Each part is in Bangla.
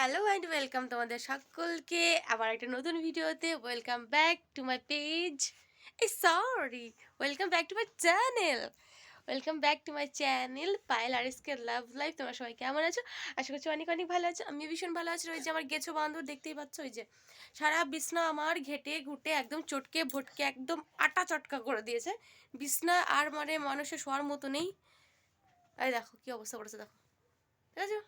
হ্যালো অ্যান্ড ওয়েলকাম তোমাদের সকলকে আবার একটা নতুন ভিডিওতে। Welcome back to my page. এই sorry, welcome back to my channel. Welcome back to my channel Payel R SK love life. তোমরা সবাই কেমন আছো? আশা করছি অনেক অনেক ভালো আছো। আমি ভীষণ ভালো আছি। ওই যে আমার গেছো বান্ধব, দেখতেই পাচ্ছ ওই যে সারা বিছনা আমার ঘেটে ঘুটে একদম চটকে ভটকে একদম আটা চটকা করে দিয়েছে। বিছনা আর মানে মানুষের শোয়ার মতো নেই। আরে দেখো কী অবস্থা করেছে, দেখো। ঠিক আছে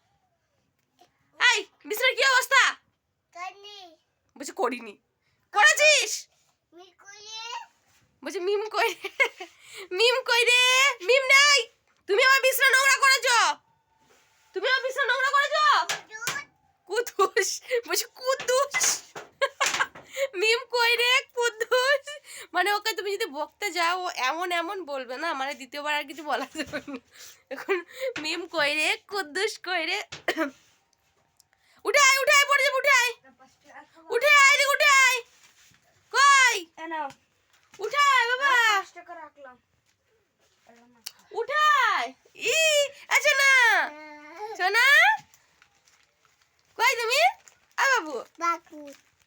এই বিছানার কি অবস্থা কানি বলছে করিনি। করেছিস? বলছে, মিম কই মিম কই রে? মিম নাই। তুমি আমার বিছনা নোংরা করেছ। তুমি আমার বিছনা নোংরা করেছ? কুদুস। বলছে, কুদুস। মিম কই রে? কুদুস। মানে ওকে তুমি যদি বকতে যাও, ও এমন এমন বলবে না। মানে দ্বিতীয়বার আর কিছু বলা যাবে এখন মিম কই রে? কুদ্দুস কই রে? উঠে আয় উঠে আয় পড়ে যাবে উঠে আয়। উঠে আয় রে উঠে আয়। কই? নাও। উঠে আয় বাবা। উঠে আয়। ই আচ্ছা না সোনা? কই তুমি? আ বাবু। বাকু।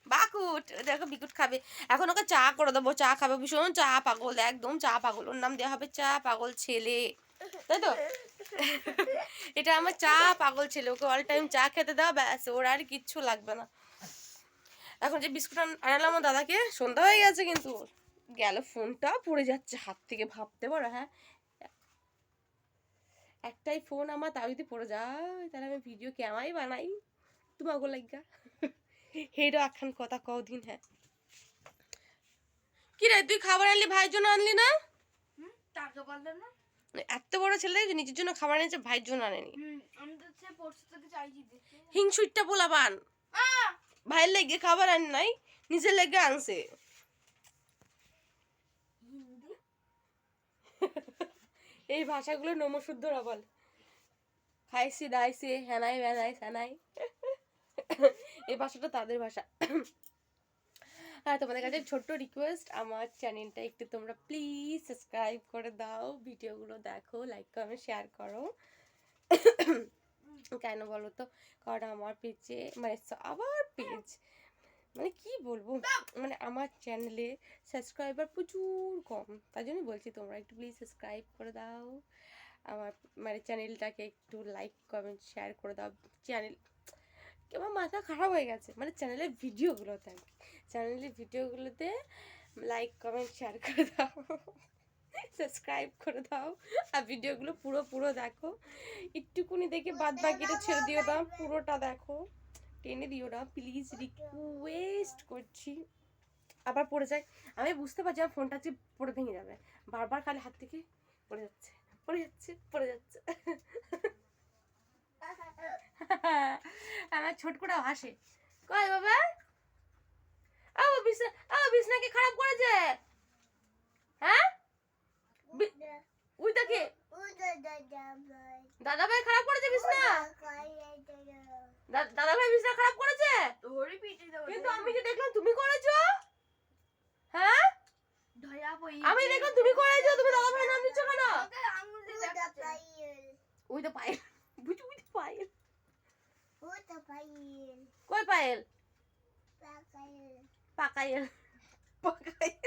বাকুট দেখো বিকুট খাবে। এখন ওকে চা করে দেবো চা খাবে। ভীষণ চা পাগল। একদম চা পাগল। ওর নাম দেওয়া হবে চা পাগল ছেলে। তাই তো? এটা আমার চা পাগল ছেলে, ওকে অল টাইম চা খেতে দাও ব্যাস, ওর আর কিচ্ছু লাগবে না। এখন যে বিস্কুট আন- আনালাম আমার দাদাকে, সন্ধ্যা হয়ে গেছে কিন্তু, গেল ফোনটা, পড়ে যাচ্ছে, হাত থেকে ভাবতে পারো হ্যাঁ। একটাই ফোন আমার, তাও যদি পড়ে যায়, তাহলে আমি ভিডিও কেমাই বানাই। তোমাকে লাগা হেডো একখান কথা কদিন হ্যাঁ। কি রে তুই খাবার আনলি, ভাইয়ের জন্য আনলি না? টাকা বললে না। এত বড় ছেলে যে নিজের জন্য খাবার এনেছে ভাইয়ের জন্য আনেনি। হিংসুইটটা পোলাবান ভাইয়ের লেগে খাবার আন নাই নিজের লেগে আনছে। এই ভাষাগুলো নমশুদ্ধরা বল খাইছি দাইছি হ্যানাই ব্যানাই স্যানাই। এই ভাষাটা তাদের ভাষা। হ্যাঁ তোমাদের কাছে ছোট্ট রিকোয়েস্ট আমার চ্যানেলটা একটু তোমরা প্লিজ সাবস্ক্রাইব করে দাও। ভিডিওগুলো দেখো লাইক কমেন্ট শেয়ার করো। কেন বলো তো? কারণ আমার পেজে মানে আবার পেজ মানে কি বলব? মানে আমার চ্যানেলে সাবস্ক্রাইবার প্রচুর কম। তাই জন্য বলছি তোমরা একটু প্লিজ সাবস্ক্রাইব করে দাও। আমার মানে চ্যানেলটাকে একটু লাইক কমেন্ট শেয়ার করে দাও। চ্যানেল আমার মাথা খারাপ হয়ে গেছে। মানে চ্যানেলের ভিডিওগুলোতে আর কি চ্যানেলের ভিডিওগুলোতে লাইক কমেন্ট শেয়ার করে দাও। সাবস্ক্রাইব করে দাও। আর ভিডিওগুলো পুরো পুরো দেখো। একটুকুনি দেখে বাদ বাকিটা ছেড়ে দিও না। পুরোটা দেখো। টেনে দিও না। প্লিজ রিকোয়েস্ট করছি। আবার পড়ে যায় আমি বুঝতে পারছি আমার ফোনটা যে পড়ে ভেঙে যাবে। বারবার খালি হাত থেকে পড়ে যাচ্ছে পড়ে যাচ্ছে পড়ে যাচ্ছে। আমার ছোট করে হাসে। কয় বাবা? ও বিছনা ও বিছনা কি খারাপ করেছে। হ্যাঁ? দেখে উদা দাদা ভাই খারাপ করেছে বিছনা? দাদা ভাই বিছনা খারাপ করেছে? কিন্তু আমি যে দেখলাম তুমি করেছ? হ্যাঁ? পই আমি দেখলাম তুমি করেছ তুমি দাদা ভাই নাম দিচ্ছ কেন? ওই তো পায়েল বুঝি ওই তো পায়েল উদা পাইল কই পায়েল? পাকাইল। পাকাইল।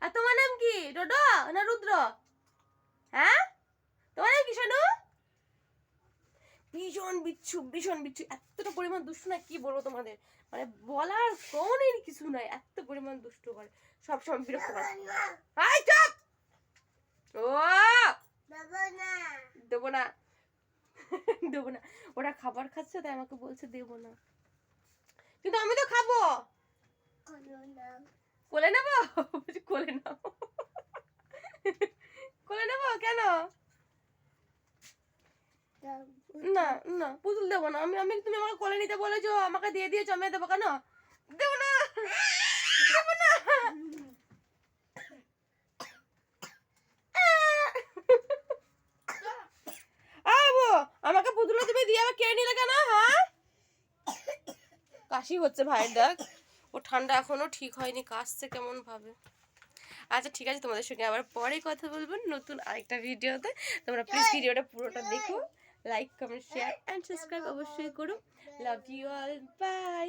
আর তোমার নাম কি? ডোডো না রুদ্র? হ্যাঁ? তোমার নাম কি শোনো ভীষণ বিচ্ছু ভীষণ বিচ্ছু। এতটা পরিমাণ দুষ্টু না কি বলব তোমাদের? মানে বলার কোনের কিছু নাই এত পরিমাণ দুষ্টু করে। সবসময় বিরক্ত করে। হাই চুপ! ও! বাবা না। দেবো না। দেবো না। ওরা খাবার খাচ্ছে তাই আমাকে বলছে দেবো না। কিন্তু আমি তো খাব। কোলে নেব? কোলে নেব কোলে নেব? কেন? না না পুতুল দেবো না। আমি আমি তুমি আমাকে কোলে নিতে বলেছ আমাকে দিয়ে দিয়েছ আমি দেবো কেন? দেবো না। কাশি হচ্ছে ভাইয়ের দেখ। ও ঠান্ডা এখনও ঠিক হয়নি কাশছে কেমনভাবে। আচ্ছা ঠিক আছে তোমাদের সঙ্গে আবার পরে কথা বলব নতুন আরেকটা ভিডিওতে। তোমরা প্লিজ ভিডিওটা পুরোটা দেখো। Like comment share and subscribe অবশ্যই করো। Love you all by